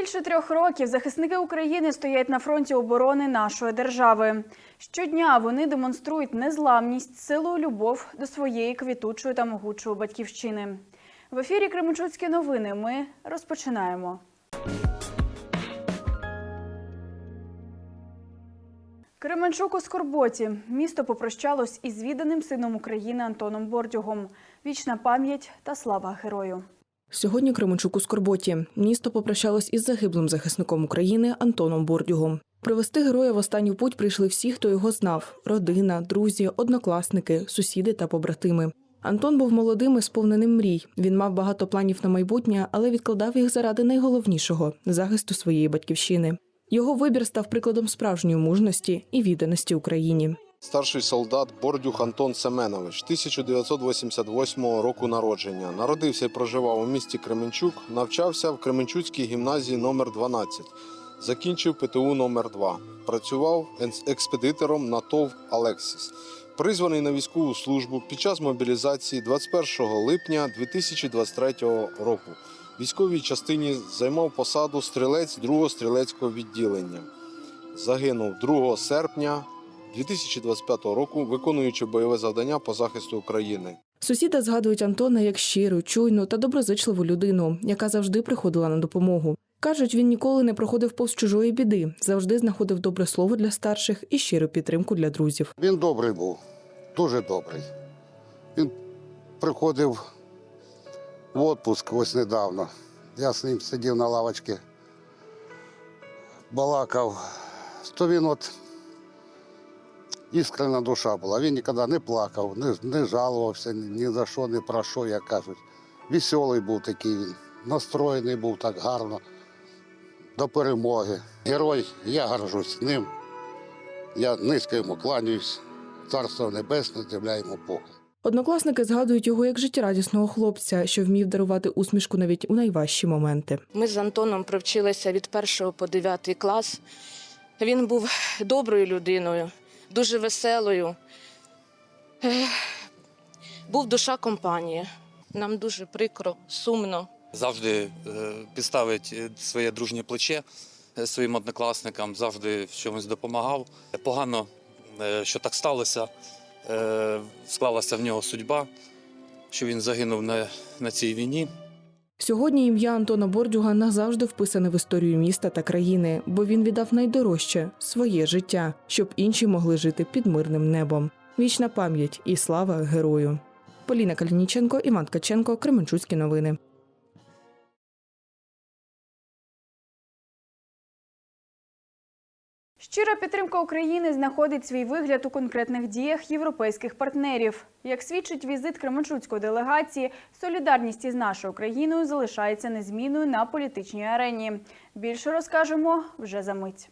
Більше трьох років захисники України стоять на фронті оборони нашої держави. Щодня вони демонструють незламність, силу, любов до своєї квітучої та могучої батьківщини. В ефірі Кременчуцькі новини. Ми розпочинаємо. Кременчук у Скорботі. Місто попрощалось із відданим сином України Антоном Бордюгом. Вічна пам'ять та слава герою. Сьогодні Кременчук у Скорботі. Місто попрощалось із загиблим захисником України Антоном Бордюгом. Привезти героя в останню путь прийшли всі, хто його знав: родина, друзі, однокласники, сусіди та побратими. Антон був молодим і сповненим мрій. Він мав багато планів на майбутнє, але відкладав їх заради найголовнішого захисту своєї батьківщини. Його вибір став прикладом справжньої мужності і відданості Україні. Старший солдат Бордюх Антон Семенович, 1988 року народження. Народився і проживав у місті Кременчук, навчався в Кременчуцькій гімназії номер 12 Закінчив ПТУ номер 2 Працював експедитором на ТОВ Алексіс. Призваний на військову службу під час мобілізації 21 липня 2023 року. В військовій частині займав посаду стрілець 2-го стрілецького відділення. Загинув 2 серпня 2025 року, виконуючи бойове завдання по захисту України. Сусіди згадують Антона як щиру, чуйну та доброзичливу людину, яка завжди приходила на допомогу. Кажуть, він ніколи не проходив повз чужої біди, завжди знаходив добре слово для старших і щиру підтримку для друзів. Він добрий був, дуже добрий. Він приходив в відпуск ось недавно. Я з ним сидів на лавочці, балакав. То він от іскрена душа була. Він ніколи не плакав, не, не жалувався ні за що, ні про що, як кажуть. Веселий був такий він, настроєний був так гарно до перемоги. Герой, я горжусь ним. Я низько йому кланяюсь. Царство небесне, земля йому Богу. Однокласники згадують його як життєрадісного хлопця, що вмів дарувати усмішку навіть у найважчі моменти. Ми з Антоном привчилися від першого по дев'ятий клас. Він був доброю людиною, дуже веселою. Був душа компанії. Нам дуже прикро, сумно. завжди е, підставить е, своє дружнє плече е, своїм однокласникам, завжди в чомусь допомагав. Погано, що так сталося. Склалася в нього судьба, що він загинув на, на цій війні. Сьогодні ім'я Антона Бордюга назавжди вписане в історію міста та країни, бо він віддав найдорожче своє життя, щоб інші могли жити під мирним небом. Вічна пам'ять і слава герою. Поліна Калініченко, Іван Ткаченко, Кременчуцькі новини. Щира підтримка України знаходить свій вигляд у конкретних діях європейських партнерів. Як свідчить візит Кременчуцької делегації, солідарність із нашою країною залишається незмінною на політичній арені. Більше розкажемо вже за мить.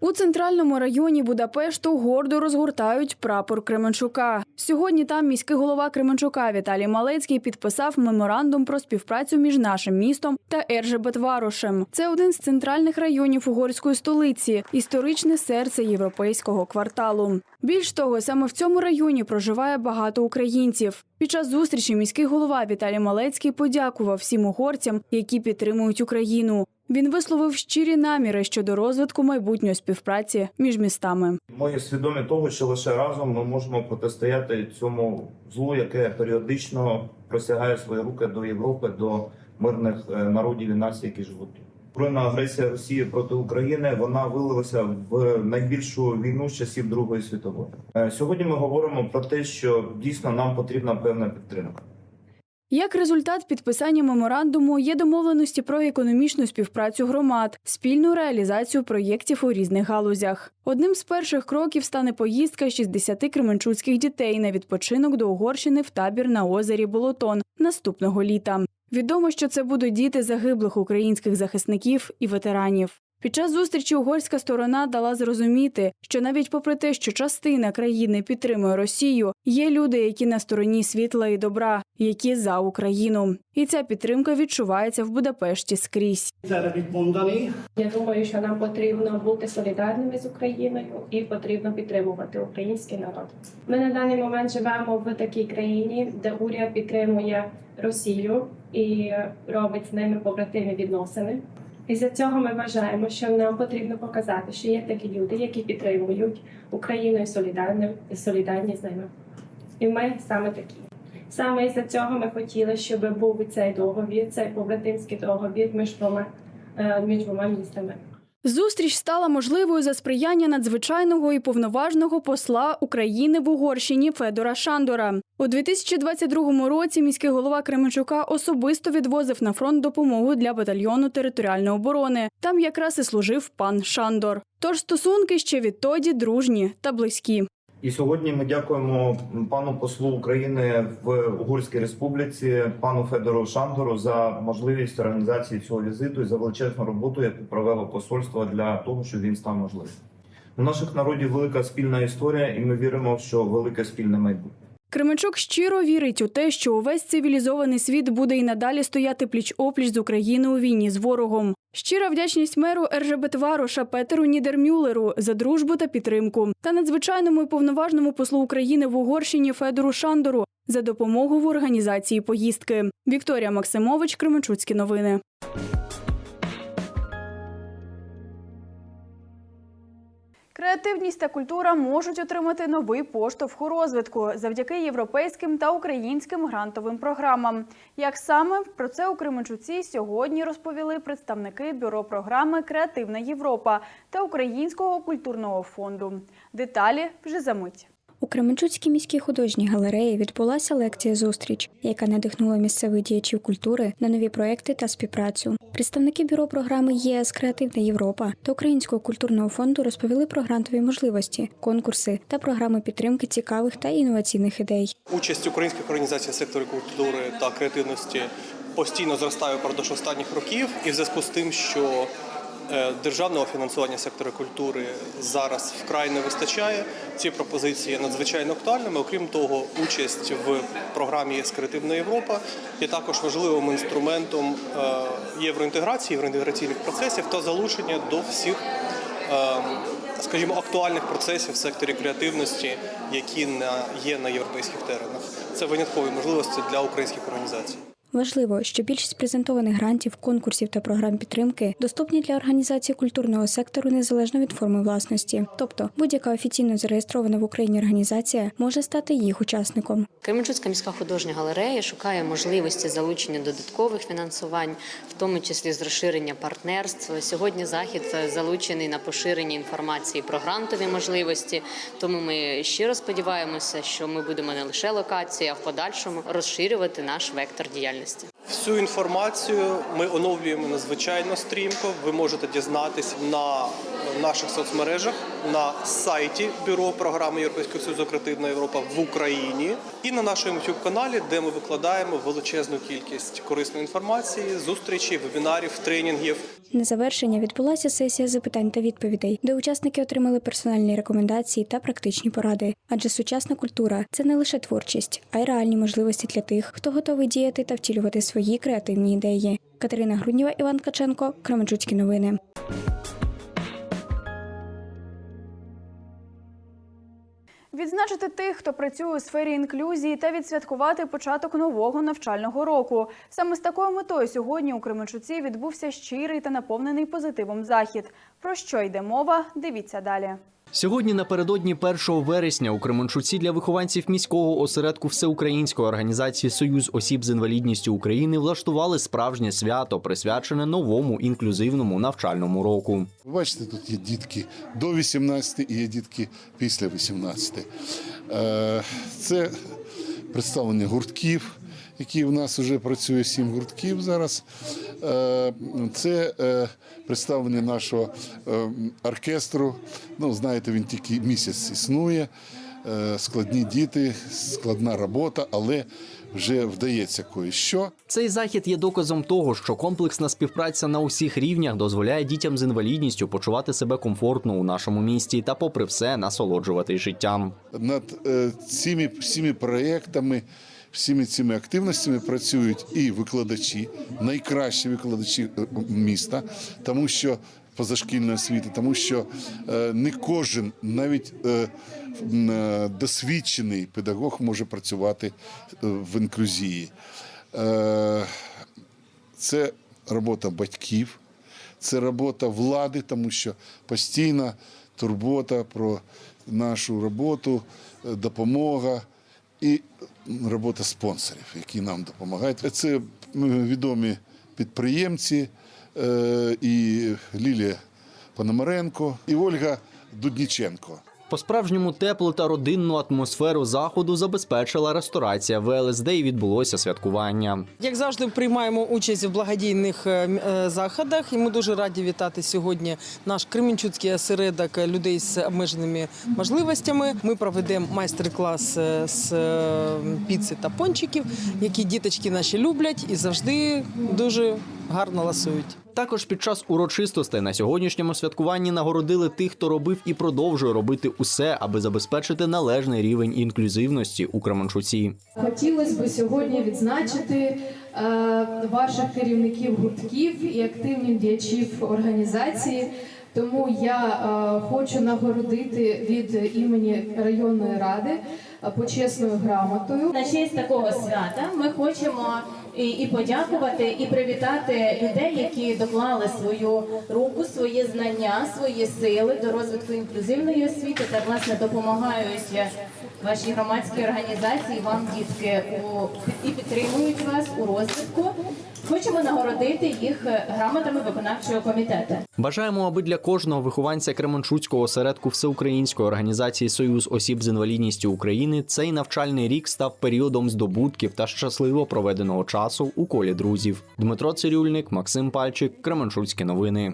У центральному районі Будапешту гордо розгортають прапор Кременчука. Сьогодні там міський голова Кременчука Віталій Малецький підписав меморандум про співпрацю між нашим містом та Ержебетварушем. Це один з центральних районів угорської столиці, історичне серце європейського кварталу. Більш того, саме в цьому районі проживає багато українців. Під час зустрічі міський голова Віталій Малецький подякував всім угорцям, які підтримують Україну. Він висловив щирі наміри щодо розвитку майбутньої співпраці між містами. Ми свідомі того, що лише разом ми можемо протистояти цьому злу, яке періодично просягає свої руки до Європи, до мирних е, народів і націй, які живуть. Збройна агресія Росії проти України вона вилилася в найбільшу війну з часів Другої світової. Е, Сьогодні ми говоримо про те, що дійсно нам потрібна певна підтримка. Як результат підписання меморандуму є домовленості про економічну співпрацю громад, спільну реалізацію проєктів у різних галузях. Одним з перших кроків стане поїздка 60 кременчуцьких дітей на відпочинок до Угорщини в табір на озері Болотон наступного літа. Відомо, що це будуть діти загиблих українських захисників і ветеранів. Під час зустрічі угорська сторона дала зрозуміти, що навіть попри те, що частина країни підтримує Росію, є люди, які на стороні світла і добра, які за Україну. І ця підтримка відчувається в Будапешті скрізь. Я думаю, що нам потрібно бути солідарними з Україною і потрібно підтримувати український народ. Ми на даний момент живемо в такій країні, де уряд підтримує Росію і робить з ними побратимі відносини. І за цього ми вважаємо, що нам потрібно показати, що є такі люди, які підтримують Україну і солідарні, і солідарні з ними. І ми саме такі. Саме із-за цього ми хотіли, щоб був цей договір, цей побратимський договір між двома, е, між двома містами. Зустріч стала можливою за сприяння надзвичайного і повноважного посла України в Угорщині Федора Шандора. У 2022 році міський голова Кременчука особисто відвозив на фронт допомогу для батальйону територіальної оборони. Там якраз і служив пан Шандор. Тож стосунки ще відтоді дружні та близькі. І сьогодні ми дякуємо пану послу України в Угорській Республіці, пану Федору Шандору, за можливість організації цього візиту і за величезну роботу, яку провело посольство для того, щоб він став можливим. У наших народів велика спільна історія, і ми віримо, що велике спільне майбутнє. Кременчук щиро вірить у те, що увесь цивілізований світ буде і надалі стояти пліч-опліч з Україною у війні з ворогом. Щира вдячність меру РЖБТвароша Петеру Нідермюлеру за дружбу та підтримку, та надзвичайному і повноважному послу України в Угорщині Федору Шандору за допомогу в організації поїздки. Вікторія Максимович, Кременчуцькі новини. Креативність та культура можуть отримати новий поштовх у розвитку завдяки європейським та українським грантовим програмам. Як саме про це у Кременчуці сьогодні розповіли представники бюро програми Креативна Європа та Українського культурного фонду. Деталі вже за мить. У Кременчуцькій міській художній галереї відбулася лекція зустріч, яка надихнула місцевих діячів культури на нові проекти та співпрацю. Представники бюро програми ЄС Креативна Європа та Українського культурного фонду розповіли про грантові можливості, конкурси та програми підтримки цікавих та інноваційних ідей. Участь українських організацій сектору культури та креативності постійно зростає впродовж останніх років, і в зв'язку з тим, що державного фінансування сектора культури зараз вкрай не вистачає. Ці пропозиції надзвичайно актуальними. Окрім того, участь в програмі ЄС Креативна Європа є також важливим інструментом е, євроінтеграції, євроінтеграційних процесів та залучення до всіх е, скажімо, актуальних процесів в секторі креативності, які є на європейських теренах. Це виняткові можливості для українських організацій. Важливо, що більшість презентованих грантів, конкурсів та програм підтримки доступні для організації культурного сектору незалежно від форми власності. Тобто будь-яка офіційно зареєстрована в Україні організація може стати їх учасником. Кременчуцька міська художня галерея шукає можливості залучення додаткових фінансувань, в тому числі з розширення партнерств. Сьогодні захід залучений на поширення інформації про грантові можливості. Тому ми щиро сподіваємося, що ми будемо не лише локації, а в подальшому розширювати наш вектор діяльності. Всю інформацію ми оновлюємо надзвичайно стрімко. Ви можете дізнатись на наших соцмережах, на сайті бюро програми Європейського Союзу Креативна Європа в Україні і на нашому youtube каналі, де ми викладаємо величезну кількість корисної інформації, зустрічей, вебінарів, тренінгів. На завершення відбулася сесія запитань та відповідей, де учасники отримали персональні рекомендації та практичні поради. Адже сучасна культура це не лише творчість, а й реальні можливості для тих, хто готовий діяти та втілювати свої креативні ідеї. Катерина Грудніва, Іван Ткаченко, Кременчуцькі новини. Відзначити тих, хто працює у сфері інклюзії, та відсвяткувати початок нового навчального року. Саме з такою метою сьогодні у Кременчуці відбувся щирий та наповнений позитивом захід. Про що йде мова? Дивіться далі. Сьогодні напередодні 1 вересня у Кременчуці для вихованців міського осередку всеукраїнської організації Союз осіб з інвалідністю України влаштували справжнє свято, присвячене новому інклюзивному навчальному року. Ви Бачите, тут є дітки до 18 і є дітки після 18. Е, Це представлення гуртків, які в нас вже працює сім гуртків зараз. Е, Це е, представлення нашого е, оркестру. Ну, знаєте, він тільки місяць існує. Складні діти, складна робота, але вже вдається кое-що. Цей захід є доказом того, що комплексна співпраця на усіх рівнях дозволяє дітям з інвалідністю почувати себе комфортно у нашому місті та, попри все, насолоджуватись життям. над цими всіми проєктами, всіми цими активностями працюють і викладачі, найкращі викладачі е, міста, тому що позашкільної освіти, тому що е, не кожен, навіть е, досвідчений педагог може працювати в інклюзії. Це робота батьків. це робота влади, тому що постійна турбота про нашу роботу, допомога і робота спонсорів, які нам допомагають. Це відомі підприємці е, і Лілія Пономаренко, і Ольга Дудніченко. По-справжньому теплу та родинну атмосферу заходу забезпечила ресторація ВЛСД і відбулося святкування. Як завжди, приймаємо участь в благодійних е, е, заходах, і ми дуже раді вітати сьогодні наш Кременчуцький осередок людей з обмеженими можливостями. Ми проведемо майстер-клас е, з е, піци та пончиків, які діточки наші люблять і завжди дуже гарно ласують. Також під час урочистостей на сьогоднішньому святкуванні нагородили тих, хто робив і продовжує робити усе, аби забезпечити належний рівень інклюзивності у Кременчуці. Хотілося б сьогодні відзначити е, ваших керівників гуртків і активних діячів організації. Тому я е, хочу нагородити від імені районної ради е, почесною грамотою. На честь такого свята ми хочемо і, і подякувати, і привітати людей, які доклали свою руку, свої знання, свої сили до розвитку інклюзивної освіти та власне допомагають вашій громадській організації, вам дітки у і підтримують вас у розвитку. Хочемо нагородити їх грамотами виконавчого комітету. Бажаємо, аби для кожного вихованця Кременчуцького осередку Всеукраїнської організації Союз осіб з інвалідністю України цей навчальний рік став періодом здобутків та щасливо проведеного часу у колі друзів. Дмитро Цирюльник, Максим Пальчик, Кременчуцькі новини.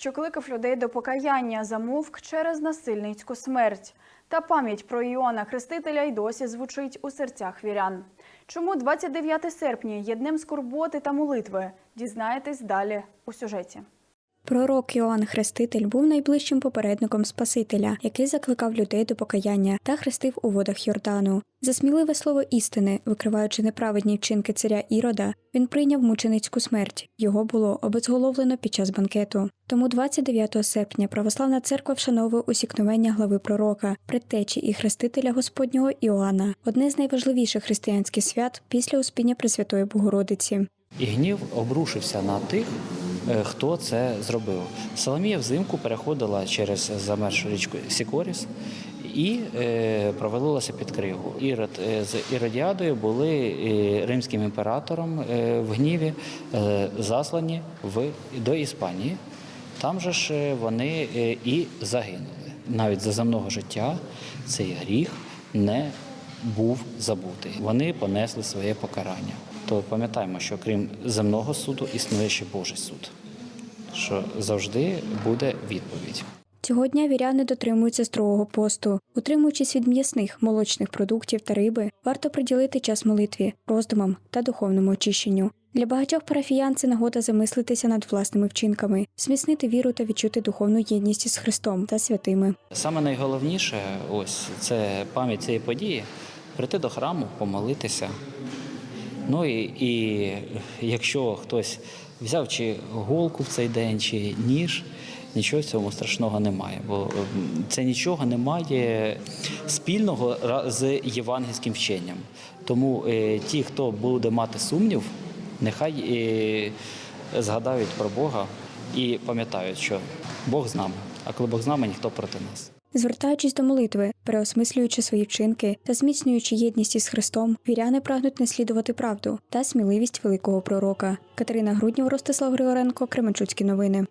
Що кликав людей до покаяння, замовк через насильницьку смерть. Та пам'ять про Іоанна Хрестителя й досі звучить у серцях вірян. Чому 29 серпня є днем скорботи та молитви? Дізнаєтесь далі у сюжеті. Пророк Іоанн Хреститель був найближчим попередником Спасителя, який закликав людей до покаяння та хрестив у водах Йордану. За сміливе слово істини, викриваючи неправедні вчинки царя Ірода, він прийняв мученицьку смерть. Його було обезголовлено під час банкету. Тому 29 серпня православна церква вшановує усікновення глави пророка, предтечі і хрестителя Господнього Іоанна, одне з найважливіших християнських свят після успіння Пресвятої Богородиці. І гнів обрушився на тих, хто це зробив. Соломія взимку переходила через замершу річку Сікоріс і е, провалилася під кригу. Ірод е, з Іродіадою були е, римським імператором е, в гніві е, заслані в, до Іспанії. Там же ж е, вони е, і загинули. Навіть за земного життя цей гріх не був забутий. Вони понесли своє покарання. То пам'ятаємо, що крім земного суду існує ще Божий суд, що завжди буде відповідь. Цього дня віряни дотримуються строгого посту. Утримуючись від м'ясних, молочних продуктів та риби, варто приділити час молитві, роздумам та духовному очищенню. Для багатьох парафіян це нагода замислитися над власними вчинками, зміцнити віру та відчути духовну єдність із Христом та святими. Саме найголовніше, ось це пам'ять цієї події, прийти до храму, помолитися. Ну і, і якщо хтось взяв чи голку в цей день, чи ніж, нічого в цьому страшного немає. Бо це нічого не має спільного з євангельським вченням. Тому е, ті, хто буде мати сумнів, нехай е, згадають про Бога і пам'ятають, що Бог з нами. А коли Бог з нами, ніхто проти нас. Звертаючись до молитви, переосмислюючи свої вчинки та зміцнюючи єдність із Христом, віряни прагнуть наслідувати правду та сміливість великого пророка. Катерина Груднєв, Ростислав Григоренко, Кременчуцькі новини.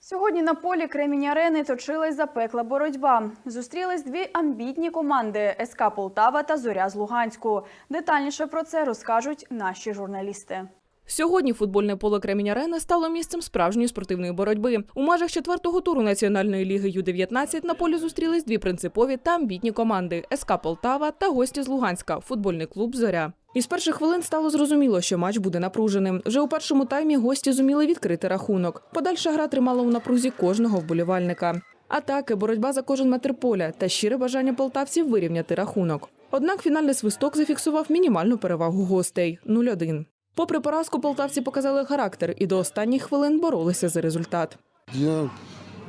Сьогодні на полі Кремінь Арени точилась запекла боротьба. Зустрілись дві амбітні команди СК Полтава та Зоря з Луганську. Детальніше про це розкажуть наші журналісти. Сьогодні футбольне поле Кремінь Арена стало місцем справжньої спортивної боротьби. У межах четвертого туру Національної ліги Ю-19 на полі зустрілись дві принципові та амбітні команди СК Полтава та гості з Луганська футбольний клуб Зоря. Із перших хвилин стало зрозуміло, що матч буде напруженим. Вже у першому таймі гості зуміли відкрити рахунок. Подальша гра тримала у напрузі кожного вболівальника. Атаки, боротьба за кожен метр поля та щире бажання полтавців вирівняти рахунок. Однак фінальний свисток зафіксував мінімальну перевагу гостей 0-1. Попри поразку, полтавці показали характер і до останніх хвилин боролися за результат. Я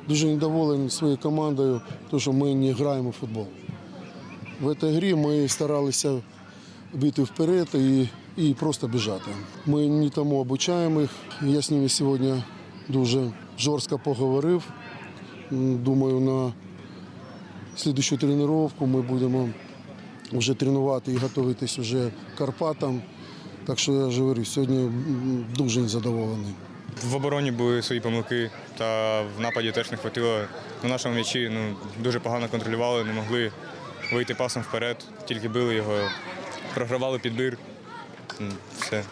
дуже недоволен своєю командою, тому що ми не граємо в футбол. В цій грі ми старалися бити вперед і, і просто біжати. Ми не тому обучаємо їх. Я з ними сьогодні дуже жорстко поговорив. Думаю, на слідчу тренування ми будемо вже тренувати і готуватись вже Карпатам. Так що я ж говорю, сьогодні дуже задоволений. В обороні були свої помилки, та в нападі теж не хватило. На нашому м'ячі ну, дуже погано контролювали, не могли вийти пасом вперед, тільки били його, програвали підбір. Все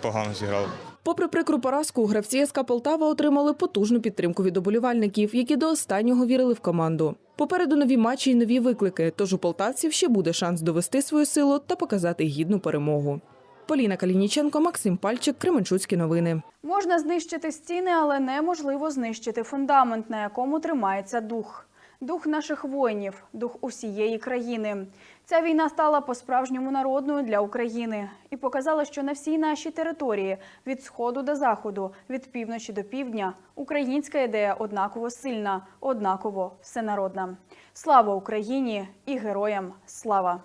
погано зіграли. Попри прикру поразку, гравці СК Полтава отримали потужну підтримку від оболівальників, які до останнього вірили в команду. Попереду нові матчі і нові виклики. Тож у полтавців ще буде шанс довести свою силу та показати гідну перемогу. Поліна Калініченко, Максим Пальчик, Кременчуцькі новини. Можна знищити стіни, але неможливо знищити фундамент, на якому тримається дух. Дух наших воїнів, дух усієї країни. Ця війна стала по-справжньому народною для України і показала, що на всій нашій території від сходу до заходу, від півночі до півдня, українська ідея однаково сильна, однаково всенародна. Слава Україні і героям слава!